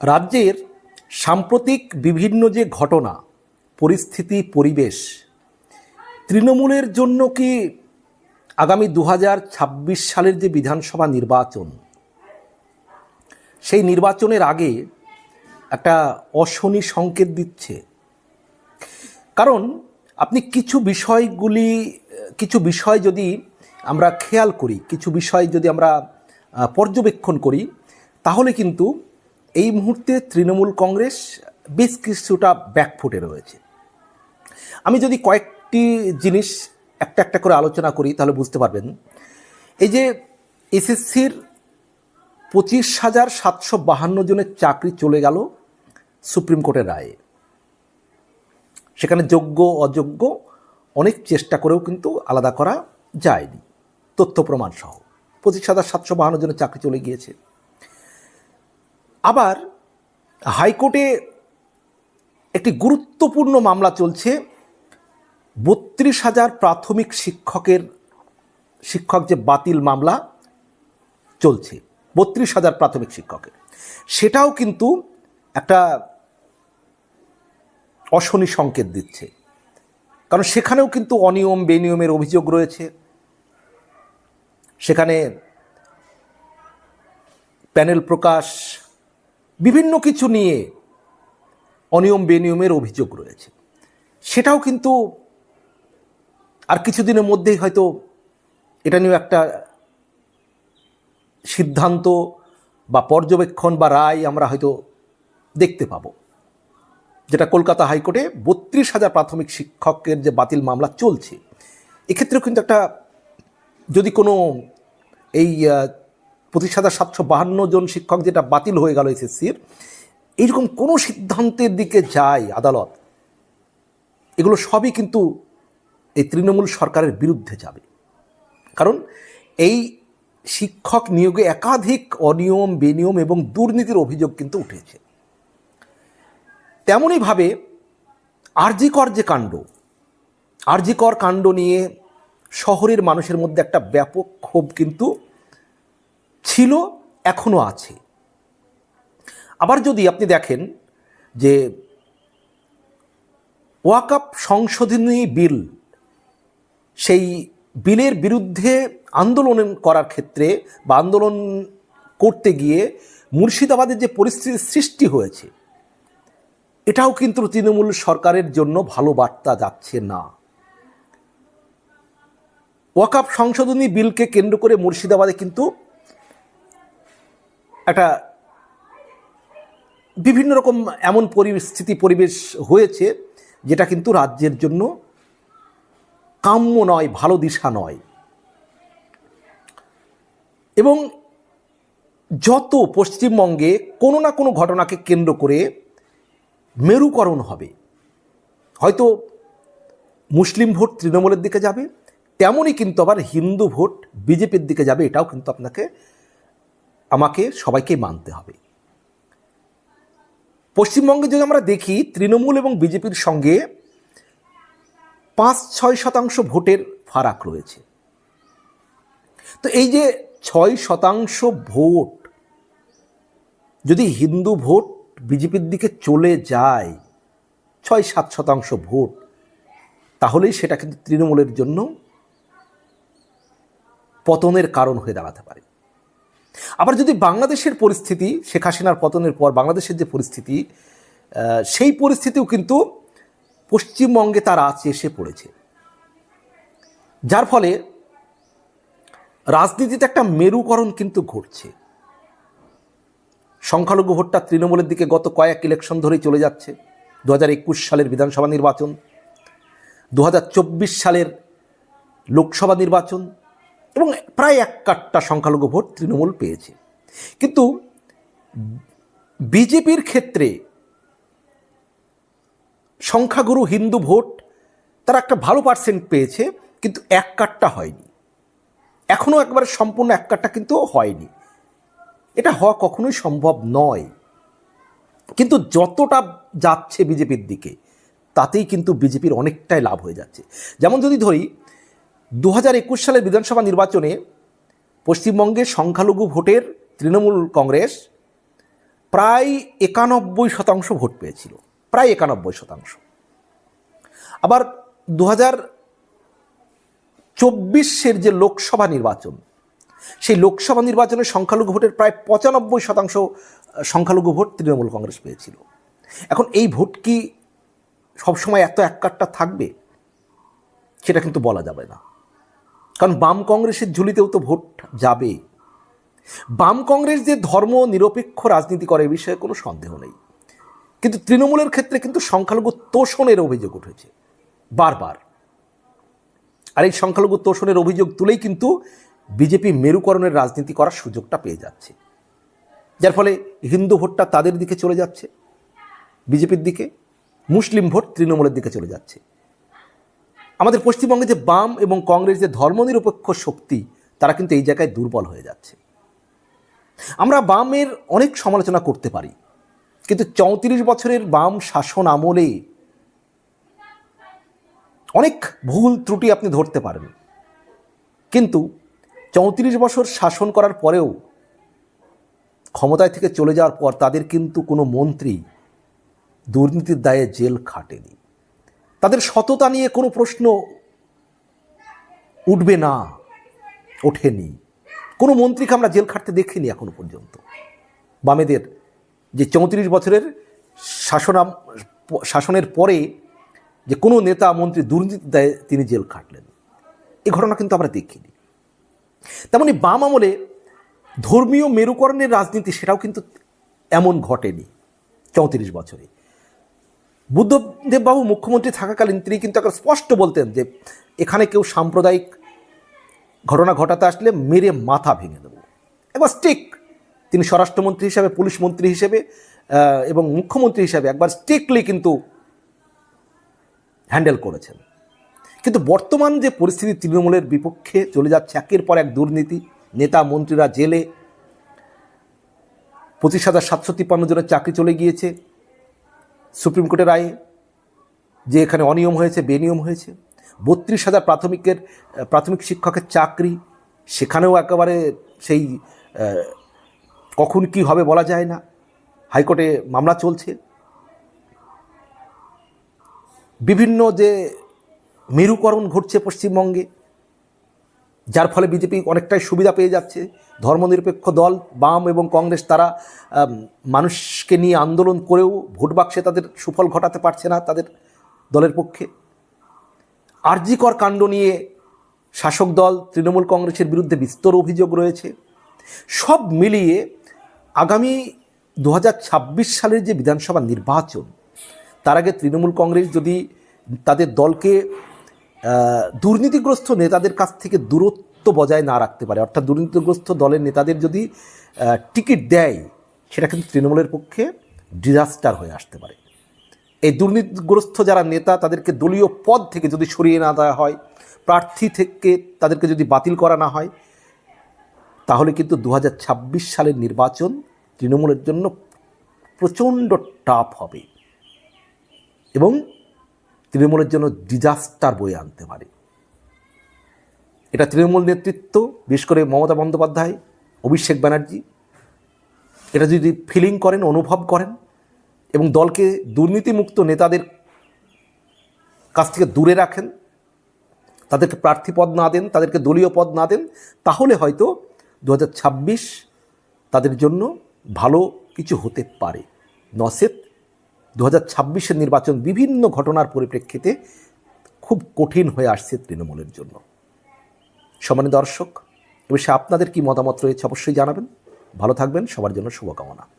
রাজ্যের সাম্প্রতিক বিভিন্ন যে ঘটনা, পরিস্থিতি, পরিবেশ, তৃণমূলের জন্য কি আগামী দু সালের যে বিধানসভা নির্বাচন, সেই নির্বাচনের আগে একটা অশনি সংকেত দিচ্ছে। কারণ আপনি কিছু বিষয়গুলি, কিছু বিষয় যদি আমরা খেয়াল করি, কিছু বিষয় যদি আমরা পর্যবেক্ষণ করি, তাহলে কিন্তু এই মুহূর্তে তৃণমূল কংগ্রেস বেশ কিছুটা ব্যাকফুটে রয়েছে। আমি যদি কয়েকটি জিনিস একটা একটা করে আলোচনা করি, তাহলে বুঝতে পারবেন। এই যে এসএসসির পঁচিশ হাজার সাতশো বাহান্ন জনের চাকরি চলে গেল সুপ্রিম কোর্টের রায়ে। সেখানে যোগ্য, অযোগ্য অনেক চেষ্টা করেও কিন্তু আলাদা করা যায়নি। তথ্য প্রমাণ সহ পঁচিশ হাজার সাতশো বাহান্ন জনের চাকরি চলে গিয়েছে। আবার হাইকোর্টে একটি গুরুত্বপূর্ণ মামলা চলছে। বত্রিশ হাজার প্রাথমিক শিক্ষকের, শিক্ষক যে বাতিল মামলা চলছে, বত্রিশ হাজার প্রাথমিক শিক্ষকের। সেটাও কিন্তু একটা অশনি সংকেত দিচ্ছে। কারণ সেখানেও কিন্তু অনিয়ম, বেনিয়মের অভিযোগ রয়েছে। সেখানে প্যানেল প্রকাশ বিভিন্ন কিছু নিয়ে অনিয়ম বেনিয়মের অভিযোগ রয়েছে। সেটাও কিন্তু আর কিছুদিনের মধ্যেই হয়তো এটা নিয়ে একটা সিদ্ধান্ত বা পর্যবেক্ষণ বা রায় আমরা হয়তো দেখতে পাবো। যেটা কলকাতা হাইকোর্টে বত্রিশ হাজার প্রাথমিক শিক্ষকের যে বাতিল মামলা চলছে, এক্ষেত্রেও কিন্তু একটা যদি কোনো এই পঁচিশ হাজার সাতশো বাহান্ন জন শিক্ষক যেটা বাতিল হয়ে গেল এসএসসির, এইরকম কোনো সিদ্ধান্তের দিকে যায় আদালত, এগুলো সবই কিন্তু এই তৃণমূল সরকারের বিরুদ্ধে যাবে। কারণ এই শিক্ষক নিয়োগে একাধিক অনিয়ম, বেনিয়ম এবং দুর্নীতির অভিযোগ কিন্তু উঠেছে। তেমনইভাবে আরজিকর যে কাণ্ড, আরজিকর কাণ্ড নিয়ে শহরের মানুষের মধ্যে একটা ব্যাপক ক্ষোভ কিন্তু ছিল, এখনও আছে। আবার যদি আপনি দেখেন যে ওয়াকাপ সংশোধনী বিল, সেই বিলের বিরুদ্ধে আন্দোলন করার ক্ষেত্রে বা আন্দোলন করতে গিয়ে মুর্শিদাবাদের যে পরিস্থিতির সৃষ্টি হয়েছে, এটাও কিন্তু তৃণমূল সরকারের জন্য ভালো বার্তা যাচ্ছে না। ওয়াকাপ সংশোধনী বিলকে কেন্দ্র করে মুর্শিদাবাদে কিন্তু একটা বিভিন্ন রকম এমন পরিস্থিতি পরিবেশ হয়েছে যেটা কিন্তু রাজ্যের জন্য কাম্য নয়, ভালো দিশা নয়। এবং যত পশ্চিমবঙ্গে কোনো না কোনো ঘটনাকে কেন্দ্র করে মেরুকরণ হবে, হয়তো মুসলিম ভোট তৃণমূলের দিকে যাবে, তেমনই কিন্তু আবার হিন্দু ভোট বিজেপির দিকে যাবে, এটাও কিন্তু আপনাকে আমাকে সবাইকে মানতে হবে। পশ্চিমবঙ্গে যদি আমরা দেখি, তৃণমূল এবং বিজেপির সঙ্গে পাঁচ ছয় শতাংশ ভোটের ফারাক রয়েছে। তো এই যে ছয় শতাংশ ভোট, যদি হিন্দু ভোট বিজেপির দিকে চলে যায়, ছয় সাত শতাংশ ভোট, তাহলেই সেটা কিন্তু তৃণমূলের জন্য পতনের কারণ হয়ে দাঁড়াতে পারে। আবার যদি বাংলাদেশের পরিস্থিতি, শেখ হাসিনার পতনের পর বাংলাদেশের যে পরিস্থিতি সেই পরিস্থিতিও কিন্তু পশ্চিমবঙ্গে তার আছে, এসে পড়েছে। যার ফলে রাজনীতিতে একটা মেরুকরণ কিন্তু ঘটছে। সংখ্যালঘু ভোটটা তৃণমূলের দিকে গত কয়েক ইলেকশন ধরেই চলে যাচ্ছে। দু হাজার একুশ সালের বিধানসভা নির্বাচন, দু হাজার চব্বিশ সালের লোকসভা নির্বাচন এবং প্রায় এক কাট্টা সংখ্যালঘু ভোট তৃণমূল পেয়েছে। কিন্তু বিজেপির ক্ষেত্রে সংখ্যাগুরু হিন্দু ভোট তারা একটা ভালো পার্সেন্ট পেয়েছে, কিন্তু এক কাট্টা হয়নি। এখনও একবারে সম্পূর্ণ এক কাট্টা কিন্তু হয়নি। এটা হওয়া কখনোই সম্ভব নয়। কিন্তু যতটা যাচ্ছে বিজেপির দিকে, তাতেই কিন্তু বিজেপির অনেকটাই লাভ হয়ে যাচ্ছে। যেমন যদি ধরি দু হাজার একুশ সালের বিধানসভা নির্বাচনে পশ্চিমবঙ্গে সংখ্যালঘু ভোটের তৃণমূল কংগ্রেস প্রায় একানব্বই শতাংশ ভোট পেয়েছিল, প্রায় একানব্বই শতাংশ। আবার দু হাজার চব্বিশের যে লোকসভা নির্বাচন, সেই লোকসভা নির্বাচনে সংখ্যালঘু ভোটের প্রায় পঁচানব্বই শতাংশ সংখ্যালঘু ভোট তৃণমূল কংগ্রেস পেয়েছিল। এখন এই ভোট কি সবসময় এত এক এককাট্টা থাকবে? সেটা কিন্তু বলা যাবে না। কারণ বাম কংগ্রেসের ঝুলিতেও তো ভোট যাবে। বাম কংগ্রেস যে ধর্ম নিরপেক্ষ রাজনীতি করে এ বিষয়ে কোনো সন্দেহ নেই। কিন্তু তৃণমূলের ক্ষেত্রে কিন্তু সংখ্যালঘু তোষণের অভিযোগ উঠেছে। বারবার। আর এই সংখ্যালঘু তোষণের অভিযোগ তুলেই কিন্তু বিজেপি মেরুকরণের রাজনীতি করার সুযোগটা পেয়ে যাচ্ছে। যার ফলে হিন্দু ভোটটা তাদের দিকে চলে যাচ্ছে। বিজেপির দিকে, মুসলিম ভোট তৃণমূলের দিকে চলে যাচ্ছে। আমাদের পশ্চিমবঙ্গে যে বাম এবং কংগ্রেস যে ধর্মনিরপেক্ষ শক্তি, তারা কিন্তু এই জায়গায় দুর্বল হয়ে যাচ্ছে। আমরা বামের অনেক সমালোচনা করতে পারি, কিন্তু চৌত্রিশ বছরের বাম শাসন আমলে অনেক ভুল ত্রুটি আপনি ধরতে পারেন কিন্তু চৌত্রিশ বছর শাসন করার পরেও ক্ষমতায় থেকে চলে যাওয়ার পর তাদের কিন্তু কোনো মন্ত্রী দুর্নীতির দায়ে জেল খাটেনি। তাদের সততা নিয়ে কোনো প্রশ্ন উঠবে না, ওঠেনি। কোনো মন্ত্রীকে আমরা জেল খাটতে দেখিনি এখনও পর্যন্ত। বামেদের যে চৌত্রিশ বছরের শাসনাম, শাসনের পরে যে কোনো নেতা, মন্ত্রী দুর্নীতি দায়ে তিনি জেল খাটলেন। এ ঘটনা কিন্তু আমরা দেখিনি। তেমনি বাম আমলে ধর্মীয় মেরুকরণের রাজনীতি সেটাও কিন্তু এমন ঘটেনি চৌত্রিশ বছরে। বুদ্ধদেববাবু মুখ্যমন্ত্রী থাকাকালীন তিনি কিন্তু একটা স্পষ্ট বলতেন যে এখানে কেউ সাম্প্রদায়িক ঘটনা ঘটাতে আসলে মেরে মাথা ভেঙে দেবো। একবার স্টিক তিনি স্বরাষ্ট্রমন্ত্রী হিসাবে, পুলিশ মন্ত্রী হিসেবে এবং মুখ্যমন্ত্রী হিসাবে একবার স্ট্রিক্টলি কিন্তু হ্যান্ডেল করেছেন। কিন্তু বর্তমান যে পরিস্থিতি তৃণমূলের বিপক্ষে চলে যাচ্ছে, একের পর এক দুর্নীতি, নেতা মন্ত্রীরা জেলে পঁচিশ হাজার সাতশো তিপ্পান্ন জনের চাকরি চলে গিয়েছে। সুপ্রিম কোর্টের রায়ে, যে এখানে অনিয়ম হয়েছে, বেনিয়ম হয়েছে। বত্রিশ হাজার প্রাথমিকের, প্রাথমিক শিক্ষকের চাকরি, সেখানেও একেবারে সেই কখন কি হবে বলা যায় না। হাইকোর্টে মামলা চলছে। বিভিন্ন যে মেরুকরণ ঘটছে পশ্চিমবঙ্গে যার ফলে বিজেপি অনেকটাই সুবিধা পেয়ে যাচ্ছে। ধর্মনিরপেক্ষ দল, বাম এবং কংগ্রেস তারা মানুষকে নিয়ে আন্দোলন করেও ভোট বাক্সে তাদের সুফল ঘটাতে পারছে না তাদের দলের পক্ষে। আরজিকর কাণ্ড নিয়ে শাসক দল, তৃণমূল কংগ্রেসের বিরুদ্ধে বিস্তর অভিযোগ রয়েছে। সব মিলিয়ে আগামী দু হাজার ছাব্বিশ সালের যে বিধানসভা নির্বাচন, তার আগে তৃণমূল কংগ্রেস যদি তাদের দলকে দুর্নীতিগ্রস্ত নেতাদের কাছ থেকে দূরত্ব বজায় না রাখতে পারে। অর্থাৎ দুর্নীতিগ্রস্ত দলের নেতাদের যদি টিকিট দেয়, সেটা কিন্তু তৃণমূলের পক্ষে ডিজাস্টার হয়ে আসতে পারে। এই দুর্নীতিগ্রস্ত যারা নেতা, তাদেরকে দলীয় পদ থেকে যদি সরিয়ে না দেওয়া হয়, প্রার্থী থেকে তাদেরকে যদি বাতিল করা না হয়, তাহলে কিন্তু দু হাজার ছাব্বিশ সালের নির্বাচন তৃণমূলের জন্য প্রচণ্ড টাফ হবে। এবং তৃণমূলের জন্য ডিজাস্টার বয়ে আনতে পারে। এটা তৃণমূল নেতৃত্ব, বিশেষ করে মমতা বন্দ্যোপাধ্যায়, অভিষেক ব্যানার্জি, এটা যদি ফিলিং করেন, অনুভব করেন এবং দলকে দুর্নীতিমুক্ত নেতাদের কাছ থেকে দূরে রাখেন, তাদেরকে প্রার্থী পদ না দেন, তাদেরকে দলীয় পদ না দেন, তাহলে হয়তো দু হাজার ছাব্বিশ তাদের জন্য ভালো কিছু হতে পারে। নসেত দু হাজার নির্বাচন বিভিন্ন ঘটনার পরিপ্রেক্ষিতে খুব কঠিন হয়ে আসছে তৃণমূলের জন্য। সমানে দর্শক, এ বিষয়ে আপনাদের কি মতামত রয়েছে অবশ্যই জানাবেন। ভালো থাকবেন, সবার জন্য শুভকামনা।